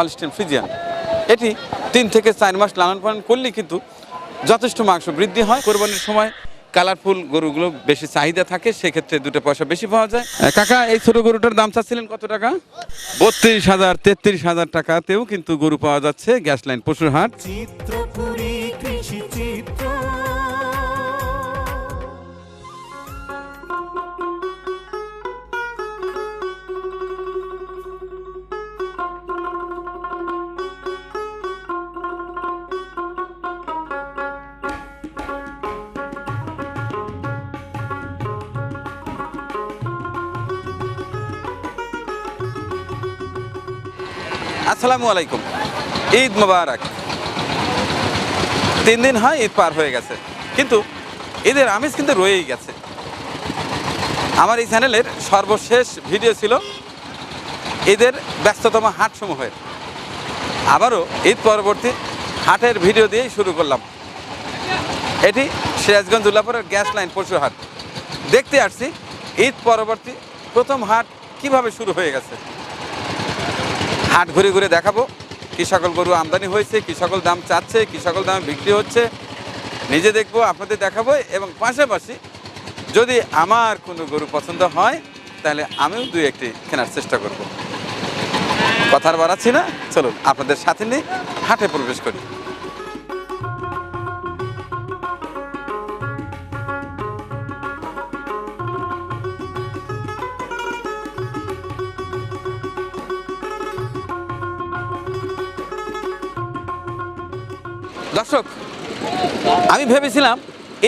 Holstein Friesian. এটি তিন থেকে চার মাস লালন পালন করলেই কিন্তু যথেষ্ট মাংস বৃদ্ধি হয়। কোরবানির সময় কালারফুল গরুগুলো বেশি চাহিদা থাকে, সেক্ষেত্রে দুটো পয়সা বেশি পাওয়া যায়। কাকা, এই ছোট গরুটার দাম চাচ্ছিলেন কত টাকা? বত্রিশ হাজার, তেত্রিশ হাজার টাকাতেও কিন্তু গরু পাওয়া যাচ্ছে গ্যাস লাইন পশুর হাট। আসসালামু আলাইকুম। ঈদ মোবারক। তিন দিন হয়, ঈদ পার হয়ে গেছে। কিন্তু ঈদের আমেজ কিন্তু রয়েই গেছে। আমার এই চ্যানেলের সর্বশেষ ভিডিও ছিল ঈদের ব্যস্ততম হাটসমূহের আবারও ঈদ পরবর্তী হাটের ভিডিও দিয়েই শুরু করলাম। এটি সিরাজগঞ্জ উল্লাপুরের গ্যাস লাইন পশু হাট। দেখতে আসছি ঈদ পরবর্তী প্রথম হাট কীভাবে শুরু হয়ে গেছে। হাট ঘুরে ঘুরে দেখাবো। কী সকল গরু আমদানি হয়েছে, কী সকল দাম চাচ্ছে, কী সকল দামে বিক্রি হচ্ছে, নিজে দেখব, আপনাদের দেখাবো এবং পাশাপাশি যদি আমার কোনো গরু পছন্দ হয়, তাহলে আমিও দুই একটি কেনার চেষ্টা করব। কথার বাড়াচ্ছি না, চলুন, আপনাদের সাথে নিয়ে হাটে প্রবেশ করি। দর্শক, আমি ভেবেছিলাম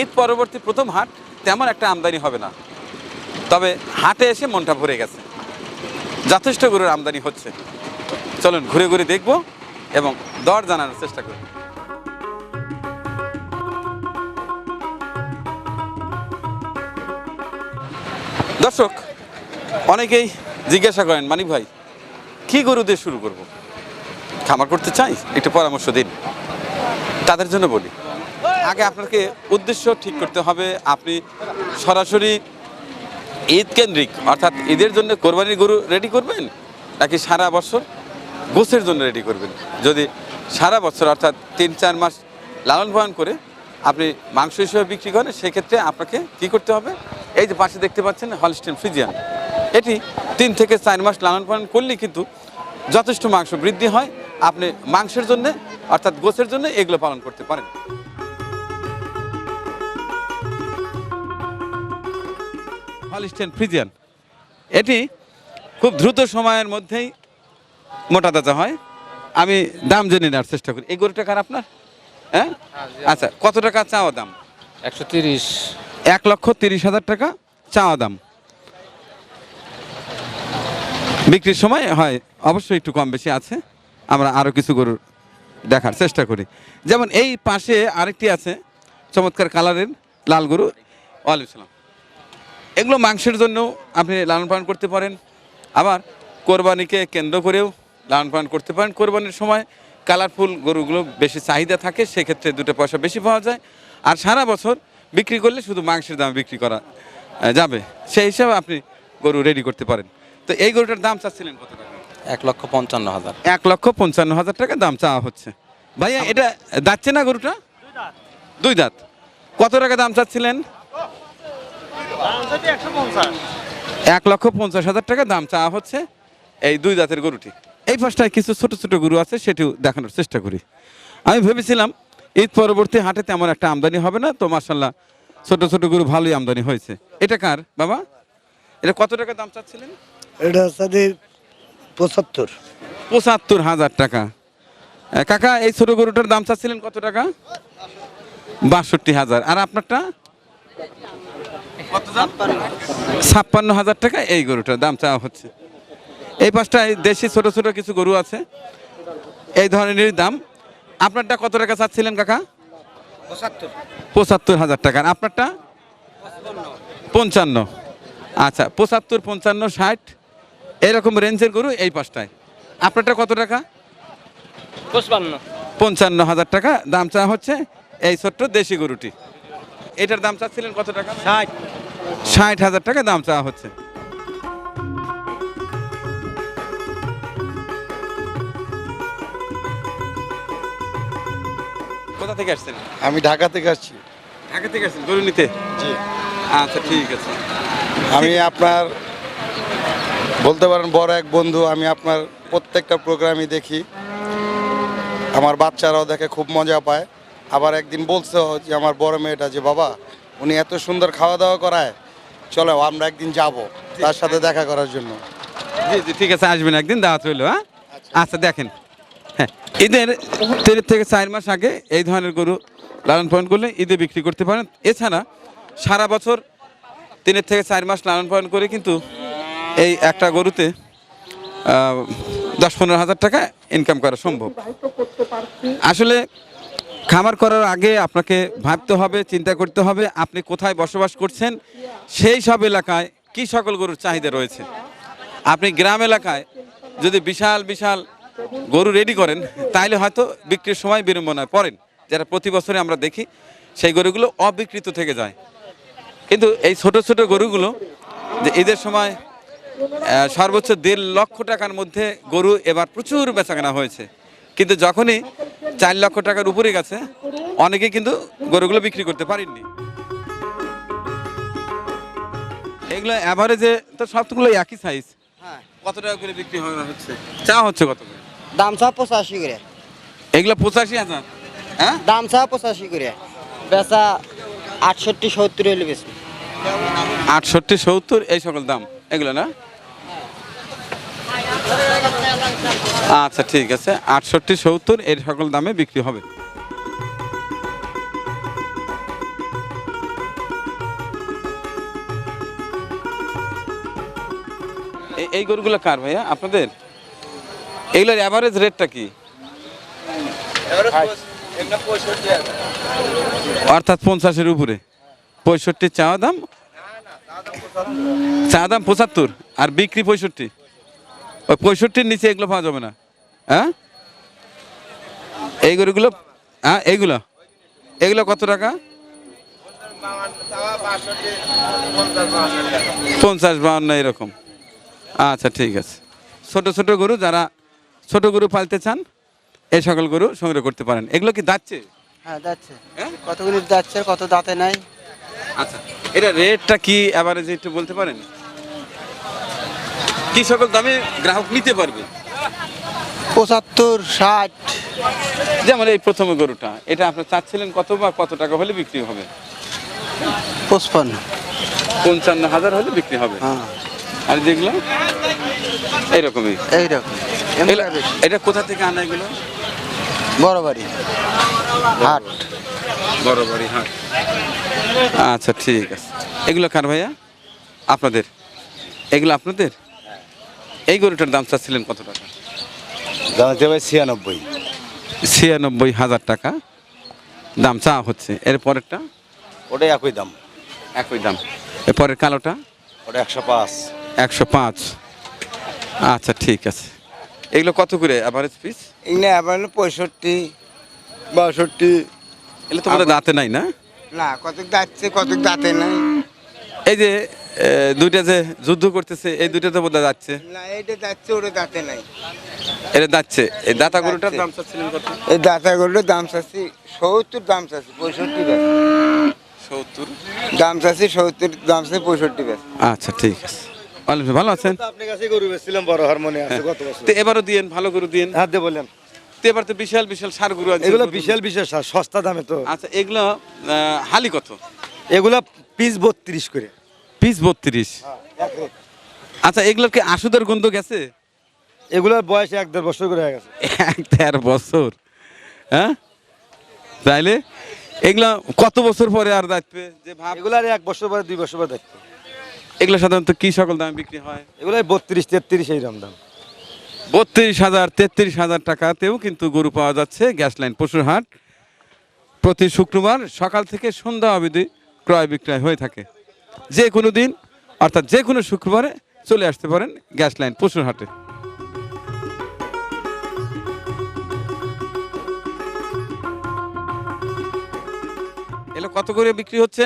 ঈদ পরবর্তী প্রথম হাট তেমন একটা আমদানি হবে না। তবে হাটে এসে মনটা ভরে গেছে। যথেষ্ট গরুর আমদানি হচ্ছে। চলুন ঘুরে ঘুরে দেখব এবং দর জানানোর চেষ্টা করব দর্শক, অনেকেই জিজ্ঞাসা করেন, মানিক ভাই, কি গরু দিয়ে শুরু করব? খামার করতে চাই? একটু পরামর্শ দিন। তাদের জন্য বলি। আগে আপনাকে উদ্দেশ্য ঠিক করতে হবে, আপনি সরাসরি ঈদ কেন্দ্রিক, অর্থাৎ ঈদের জন্য কোরবানির গরু রেডি করবেন, নাকি সারা বছর গোছের জন্য রেডি করবেন? যদি সারা বছর, অর্থাৎ তিন, চার মাস লালন পালন করে আপনি মাংস হিসেবে বিক্রি করেন, সেক্ষেত্রে আপনাকে কি করতে হবে? এই যে পাশে দেখতে পাচ্ছেন হলস্টেন ফ্রিজিয়ান এটি তিন থেকে চার মাস লালন পালন করলে কিন্তু যথেষ্ট মাংস বৃদ্ধি হয়। আপনি মাংসের জন্য অর্থাৎ গোছের জন্য এগুলো পালন করতে পারেন। Holstein Friesian. এটি খুব দ্রুত সময়ের মধ্যেই মোটা তাজা হয়। আমি দাম জেনে নেওয়ার চেষ্টা করি। এই গরুটা কার আপনার? হ্যাঁ? আচ্ছা কত টাকা চাওয়া দাম? একশো তিরিশ। এক লক্ষ তিরিশ হাজার টাকা চাওয়া দাম। বিক্রির সময় হয় অবশ্যই একটু কম বেশি আছে। আমরা আরও কিছু গরু দেখার চেষ্টা করি। যেমন এই পাশে আরেকটি আছে, চমৎকার কালারের লাল গরু। ওয়ালাইকুম সালাম। এগুলো মাংসের জন্য আপনি লালন পালন করতে পারেন। আবার কোরবানিকে কেন্দ্র করেও লালন পালন করতে পারেন। কোরবানির সময় কালারফুল গরুগুলো বেশি চাহিদা থাকে, সেক্ষেত্রে দুটো পয়সা বেশি পাওয়া যায়। আর সারা বছর বিক্রি করলে শুধু মাংসের দামে বিক্রি করা যাবে। সেই হিসাবে আপনি গরু রেডি করতে পারেন। তো এই গরুটার দাম চাচ্ছিলেন কত টাকা? এক লক্ষ পঞ্চান্ন হাজার। এক লক্ষ পঞ্চান্ন হাজার টাকা দাম চাওয়া হচ্ছে। ভাইয়া এটা দাচ্ছে না গরুটা? দুই দাঁত। কত টাকা দাম চাচ্ছিলেন? এক লক্ষ পঞ্চাশ হাজার টাকা দাম চাওয়া হচ্ছে এই দুই দাঁতের গরুটি। এই পাশটায় কিছু ছোট ছোট গরু আছে সেটিও দেখানোর চেষ্টা করি। আমি ভেবেছিলাম ঈদ পরবর্তী হাটে তেমন একটা আমদানি হবে না তো মার্শাল্লাহ ছোট ছোট গরু ভালোই আমদানি হয়েছে। এটা কার বাবা? এটা কত টাকা দাম চাচ্ছিলেন? এটা পঁচাত্তর। পঁচাত্তর হাজার টাকা। কাকা এই ছোট গরুটার দাম চাচ্ছিলেন কত টাকা? বাষট্টি হাজার। আর আপনারটা? ছাপ্পান্ন হাজার টাকা এই গরুটার দাম চাওয়া হচ্ছে। এই পাঁচটায় দেশি ছোট ছোট কিছু গরু আছে। এই ধরনের দাম। আপনারটা কত টাকা চাচ্ছিলেন কাকা? পঁচাত্তর হাজার টাকা। আর আপনারটা? পঞ্চান্ন। আচ্ছা পঁচাত্তর পঞ্চান্ন ষাট। এরকম রেঞ্জের গরু এই পাশটায় আপনারটা কত টাকা? পঁচপান্ন। পঞ্চান্ন হাজার টাকা। দাম চা হচ্ছে এই ছোট্ট দেশি গরুটি। এটার দাম চাচ্ছিলেন কত টাকা? ষাট। ষাট হাজার টাকা দাম চা হচ্ছে। কোথা থেকে আসছেন? আমি ঢাকা থেকে আসছি। ঢাকা থেকে আসছেন? গরু নিতে? জি। আচ্ছা ঠিক আছে। আমি আপনার বলতে পারেন বড় এক বন্ধু আমি আপনার প্রত্যেকটা প্রোগ্রামই দেখি। আমার বাচ্চারাও দেখে খুব মজা পায়। আবার একদিন বলছে যে আমার বড় মেয়েটা যে বাবা উনি এত সুন্দর খাওয়া দাওয়া করায়। চলো আমরা একদিন যাব তার সাথে দেখা করার জন্য। জি জি ঠিক আছে আসবেন একদিন দাওয়াত হইল হ্যাঁ? আচ্ছা দেখেন। হ্যাঁ ঈদের তিন থেকে চার মাস আগে এই ধরনের গরু লালন পালন করলে ঈদে বিক্রি করতে পারেন। এছাড়া সারা বছর তিনের থেকে চার মাস লালন পালন করে কিন্তু এই একটা গরুতে দশ পনেরো হাজার টাকা ইনকাম করা সম্ভব। আসলে খামার করার আগে আপনাকে ভাবতে হবে, চিন্তা করতে হবে, আপনি কোথায় বসবাস করছেন, সেই সব এলাকায় কী সকল গরুর চাহিদা রয়েছে। আপনি গ্রাম এলাকায় যদি বিশাল বিশাল গরু রেডি করেন, তাহলে হয়তো বিক্রির সময় বিড়ম্বনায় পড়েন। যারা প্রতি বছরে আমরা দেখি, সেই গরুগুলো অবিকৃত থেকে যায়। কিন্তু এই ছোট ছোট গরুগুলো যে ঈদের সময় সর্বোচ্চ দেড় লক্ষ টাকার মধ্যে গরু এবার প্রচুর বেচাকেনা হয়েছে। কিন্তু যখনই চার লক্ষ টাকার উপরে গেছে অনেকে কিন্তু গরুগুলো বিক্রি করতে পারেননি। এগুলো অ্যাভারেজে তো সবগুলো একই সাইজ হ্যাঁ কত টাকা করে বিক্রি হচ্ছে? চা হচ্ছে কত করে? দাম চা পঁচাশি করে। এগুলো পঁচাশি হাজার। হ্যাঁ? দাম চা পঁচাশি করে। বেচা আটষট্টি সত্তর হলে বেশি আটষট্টি সত্তর এই সকল দাম। এগুলো না? আচ্ছা ঠিক আছে। আটষট্টি, সত্তর, এর সকল দামে বিক্রি হবে। এই- গরুগুলো কার ভাইয়া? আপনাদের? এগুলোর অ্যাভারেজ রেটটা কি? অর্থাৎ পঞ্চাশের উপরে। পঁয়ষট্টি চাওয়া দাম? চা দাম পঁচাত্তর। আর বিক্রি পঁয়ষট্টি? ওই পঁয়ষট্টির নিচে এগুলো পাওয়া যাবে না। হ্যাঁ? এই গরুগুলো হ্যাঁ এইগুলো। এগুলো কত টাকা? পঞ্চাশ বাউন্ন এরকম। আচ্ছা ঠিক আছে। ছোট ছোট গরু যারা ছোট গরু পালতে চান এই সকল গরু সংগ্রহ করতে পারেন। এগুলো কি যাচ্ছে হ্যাঁ যাচ্ছে হ্যাঁ? কতগুলি যাচ্ছে কত দাঁতে নাই? আচ্ছা এটা রেটটা কি অ্যাভারেজ একটু বলতে পারেন? কি সকল দামে গ্রাহক নিতে পারবে? পঁচাত্তর ষাট। যেমন এই প্রথম গরুটা এটা আপনি চাচ্ছিলেন কত বা কত টাকা হলে বিক্রি হবে? পঁচপান্ন। পঞ্চান্ন হাজার হলে বিক্রি হবে। হ্যাঁ। আর যেগুলো? এইরকমই। এইরকম। এটা কোথা থেকে আনা এগুলো? বড় বাড়ি হাট। বড় বাড়ি হাট। আচ্ছা ঠিক আছে। এগুলো কার ভাইয়া? আপনাদের। এগুলো আপনাদের? এই গরুটার দাম চাচ্ছিলেন কত টাকা? হচ্ছে ভাই ছিয়ানব্বই। ছিয়ানব্বই হাজার টাকা। দাম চা হচ্ছে। এর পরেরটা? ওটাই একই দাম। একই দাম। এরপরের কালোটা? ওটা একশো পাঁচ। একশো পাঁচ। আচ্ছা ঠিক আছে। এগুলো কত করে অ্যাভারেজ পিস এগুলো আবার পঁয়ষট্টি বাষট্টি। এগুলো তো আমাদের দাঁতে নাই না? না কত যাচ্ছে কত দাঁতে নাই। এই যে দুইটা যে যুদ্ধ করতেছে এই দুইটা তো বোধহয় যাচ্ছে। না এইটা যাচ্ছে ওটা দাঁতে নাই। এটা যাচ্ছে। এই দাতা গরুটার দাম চাচ্ছিলেন কত? এই দাঁতাগুলোর দাম চাচ্ছি সত্তর দাম চাচ্ছি পঁয়ষট্টি বেশ সত্তর? দাম চাচ্ছি সত্তর দাম চাচ্ছি পঁয়ষট্টি বেশ আচ্ছা ঠিক আছে। ভালো ভালো আছেন? আপনার কাছে গরু বেচছিলাম বড় হারমোনি আছে গত বছর। তো এবারও দিয়েন ভালো গরু দিয়েন? হাত দিয়ে বললেন তো এবার তো বিশাল বিশাল সার গরু আছে এগুলো বিশাল বিশাল সা- সস্তা দামে তো। আচ্ছা এগুলো আহ, হালি কত? এগুলা পিস বত্রিশ করে। পিস বত্রিশ। আচ্ছা এগুলোর কি আশুদের গন্ধ গেছে? এগুলোর বয়স এক দেড় বছর করে গেছে। এক দেড় বছর হ্যাঁ? তাইলে এগুলো কত বছর পরে আর দেখবে যে ভাব এগুলার এক বছর পরে দুই বছর পরে দেখতে এগুলো সাধারণত কি সকল দামে বিক্রি হয়? এগুলাই বত্রিশ তেত্রিশ এইরকম দাম বত্রিশ হাজার তেত্রিশ হাজার টাকাতেও কিন্তু গরু পাওয়া যাচ্ছে গ্যাস লাইন পশুর হাট। প্রতি শুক্রবার সকাল থেকে সন্ধ্যা অবধি ক্রয় বিক্রয় হয়ে থাকে। যে কোনো দিন অর্থাৎ যে কোনো শুক্রবারে চলে আসতে পারেন গ্যাস লাইন পশুর হাটে এগুলো কত করে বিক্রি হচ্ছে?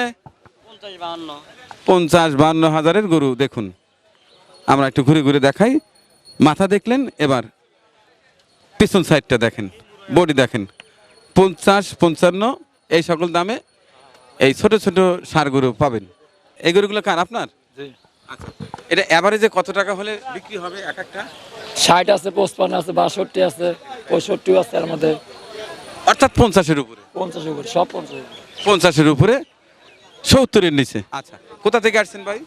পঞ্চাশ বান্ন হাজারের গরু দেখুন। আমরা একটু ঘুরে ঘুরে দেখাই। মাথা দেখলেন এবার পিছন সাইডটা দেখেন বডি দেখেন। পঞ্চাশ পঞ্চান্ন এই সকল দামে এই ছোট ছোট সার গরু পাবেন। এই গরুগুলো কার আপনার? আচ্ছা। এটা অ্যাভারেজে কত টাকা হলে বিক্রি হবে এক একটা? ষাট আছে পঁচপান্ন আছে বাষট্টি আছে পঁয়ষট্টিও আছে এর মধ্যে। অর্থাৎ পঞ্চাশের উপরে? পঞ্চাশের উপরে সব পঞ্চাশ পঞ্চাশের উপরে সত্তরের নিচে। আচ্ছা কোথা থেকে আসছেন ভাই?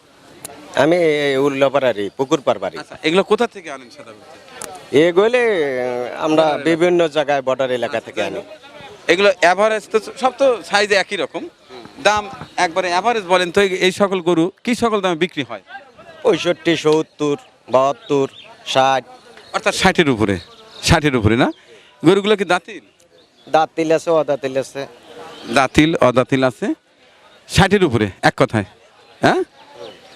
আমি উল্লাপাড়ারি পুকুর পারবারি আচ্ছা এগুলো কোথা থেকে আনেন সাধারণত? এগুলি আমরা বিভিন্ন জায়গায় বর্ডার এলাকা থেকে আনি। এগুলো অ্যাভারেজ তো সব তো সাইজে একই রকম। দাম একবারে অ্যাভারেজ বলেন তো এই- সকল গরু কি সকল দামে বিক্রি হয়? পঁয়ষট্টি সত্তর বাহাত্তর ষাট। অর্থাৎ ষাটের উপরে ষাটের উপরে না? গরুগুলো কি দাঁতিল? দাঁতিল আছে অদাতিল আছে। দাঁতিল অদাতিল আছে। ষাটের উপরে এক কথায় হ্যাঁ?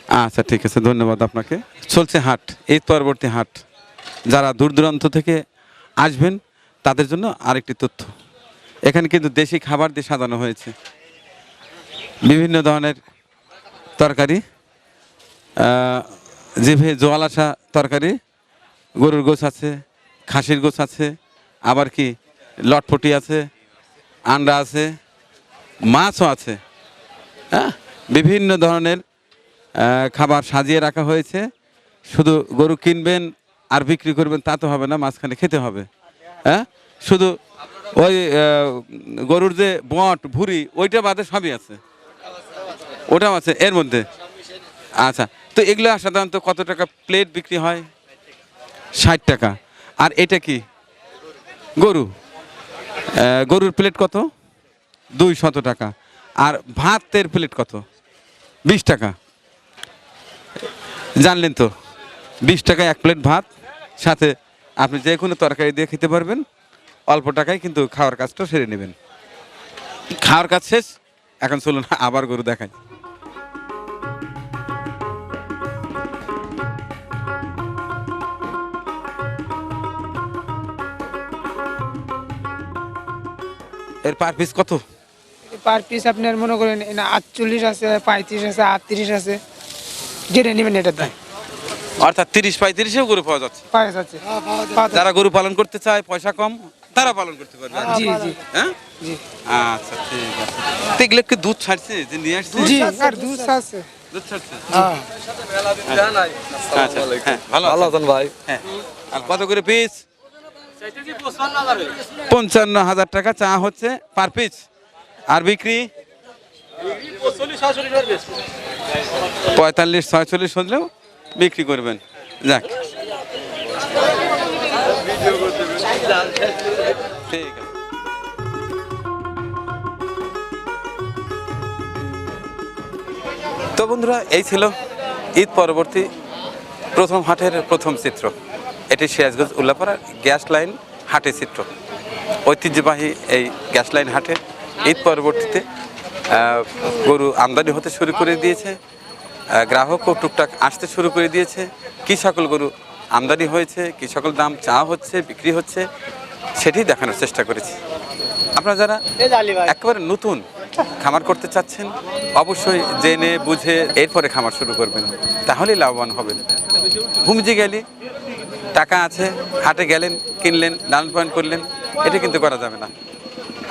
আচ্ছা ঠিক আছে ধন্যবাদ আপনাকে। চলছে হাট এই পরবর্তী হাট। যারা দূর দূরান্ত থেকে আসবেন তাদের জন্য আরেকটি তথ্য। এখানে কিন্তু দেশি খাবার দিয়ে সাজানো হয়েছে। বিভিন্ন ধরনের তরকারি জিভে জোয়াল আসা তরকারি, গরুর গোছ আছে, খাসির গোছ আছে, আবার কি লটপটি আছে, আন্ডা আছে, মাছও আছে হ্যাঁ? বিভিন্ন ধরনের খাবার সাজিয়ে রাখা হয়েছে। শুধু গরু কিনবেন আর বিক্রি করবেন তা তো হবে না, মাঝখানে খেতে হবে হ্যাঁ? শুধু ওই গরুর যে বট, ভুঁড়ি, ওইটা বাদে সবই আছে। ওটাও আছে, এর মধ্যে? আচ্ছা তো এগুলো সাধারণত কত টাকা প্লেট বিক্রি হয়? ষাট টাকা। আর এটা কি? গরু। গরুর প্লেট কত? দুই শত টাকা। আর ভাতের প্লেট কত? বিশ টাকা। জানলেন তো, বিশ টাকায় এক প্লেট ভাত, সাথে আপনি যে কোনো তরকারি দিয়ে খেতে পারবেন, অল্প টাকায় কিন্তু খাওয়ার কাজটা সেরে নেবেন। খাওয়ার কাজ শেষ, এখন চলুন আবার গরু দেখাই। এর পার পিস কত? পার পিস আপনার মনে করেন আটচল্লিশ আছে পঁয়ত্রিশ আছে আটত্রিশ আছে। যেটা নেবেন এটার দাম অর্থাৎ তিরিশ পঁয়ত্রিশেও গরু পাওয়া যাচ্ছে। পাওয়া যাচ্ছে। যারা গরু পালন করতে চায় পয়সা কম তারা পালন করতে পারবে। জি জি। হ্যাঁ? জি। আচ্ছা ঠিক আছে। এগুলো কি দুধ ছাড়ছে? যে নিয়ে আসছে? জি আর দুধ আছে দুধ ছাড়ছে? হ্যাঁ। আচ্ছা হ্যাঁ ভালো ভালো আছেন ভাই। হ্যাঁ। আর কত করে পিস পঞ্চান্ন হাজার টাকা চা হচ্ছে পার পিস আর বিক্রি? পঁয়তাল্লিশ, ছয়চল্লিশ হলেও বিক্রি করবেন। যাক। তো বন্ধুরা, এই ছিল ঈদ পরবর্তী প্রথম হাটের প্রথম চিত্র। এটি সিরাজগঞ্জ উল্লাপাড়ার গ্যাস লাইন হাটের চিত্র। ঐতিহ্যবাহী এই গ্যাস লাইন হাটে ঈদ পরবর্তীতে গরু আমদানি হতে শুরু করে দিয়েছে গ্রাহকও টুকটাক আসতে শুরু করে দিয়েছে। কী সকল গরু আমদানি হয়েছে কী সকল দাম চা হচ্ছে বিক্রি হচ্ছে সেটি দেখানোর চেষ্টা করেছি। আপনারা যারা একেবারে নতুন খামার করতে চাচ্ছেন অবশ্যই জেনে বুঝে এরপরে খামার শুরু করবেন তাহলেই লাভবান হবেন। ভূমিজি গেলে টাকা আছে, হাটে গেলেন, কিনলেন, লালন পালন করলেন, এটা কিন্তু করা যাবে না।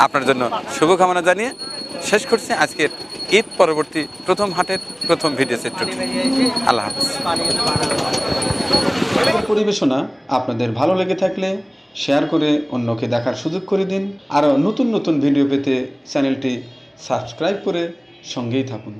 আপনার জন্য শুভকামনা জানিয়ে শেষ করছি আজকের ঈদ পরবর্তী প্রথম হাটের প্রথম ভিডিও চিত্রটি আল্লাহ হাফিজ। পরিবেশনা আপনাদের ভালো লেগে থাকলে শেয়ার করে অন্যকে দেখার সুযোগ করে দিন। আরও নতুন নতুন ভিডিও পেতে চ্যানেলটি সাবস্ক্রাইব করে সঙ্গেই থাকুন।